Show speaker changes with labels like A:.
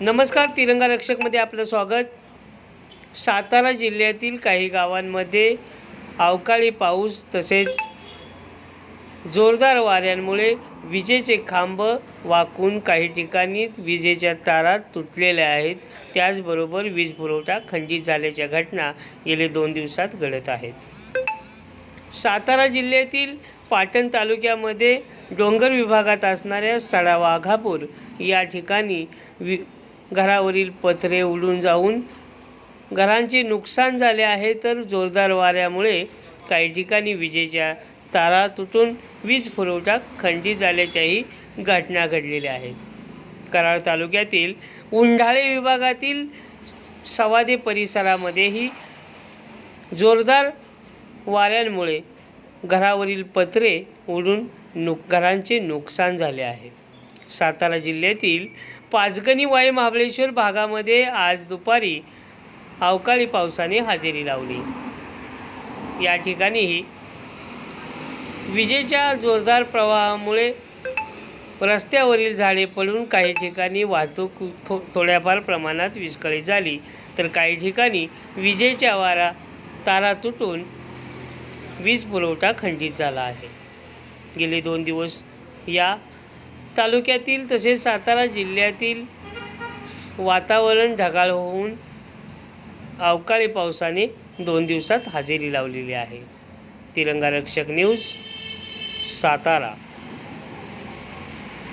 A: नमस्कार तिरंगा रक्षकमध्ये आपलं स्वागत. सातारा जिल्ह्यातील काही गावांमध्ये अवकाळी पाऊस तसेच जोरदार वाऱ्यांमुळे विजेचे खांब वाकून काही ठिकाणी विजेच्या तारा तुटलेल्या आहेत. त्याचबरोबर वीज पुरवठा खंडित झाल्याच्या घटना गेले दोन दिवसात घडत आहेत. सातारा जिल्ह्यातील पाटण तालुक्यामध्ये डोंगर विभागात असणाऱ्या सडा वाघापूर या ठिकाणी वि घरावरील पत्रे उडून जाऊन घरांचे नुकसान झाले आहे तर जोरदार वाऱ्यामुळे काही ठिकाणी विजेच्या तारा तुटून वीज पुरवठा खंडित झाल्याच्याही घटना घडलेल्या आहेत. कराड तालुक्यातील उंढाळे विभागातील सवादे परिसरामध्येही जोरदार वाऱ्यांमुळे घरावरील पत्रे उडून नुक घरांचे नुकसान झाले आहे. सातारा जिल्ह्यातील पाचगणी वाई महाबळेश्वर भागामध्ये आज दुपारी अवकाळी पावसाने हजेरी लावली. या ठिकाणीही विजेच्या जोरदार प्रवाहामुळे रस्त्यावरील झाडे पडून काही ठिकाणी वाहतूक थो थोड्याफार प्रमाणात विस्कळीत झाली. तर काही ठिकाणी विजेच्या वारा तारा तुटून वीज पुरवठा खंडित झाला आहे. गेले दोन दिवस या तालुक्यातील तसेच सातारा जिल्ह्यातील वातावरण ढगाळ होऊन अवकाळी पावसाने दोन दिवसात हजेरी लावलेली आहे. तिरंगा रक्षक न्यूज सातारा.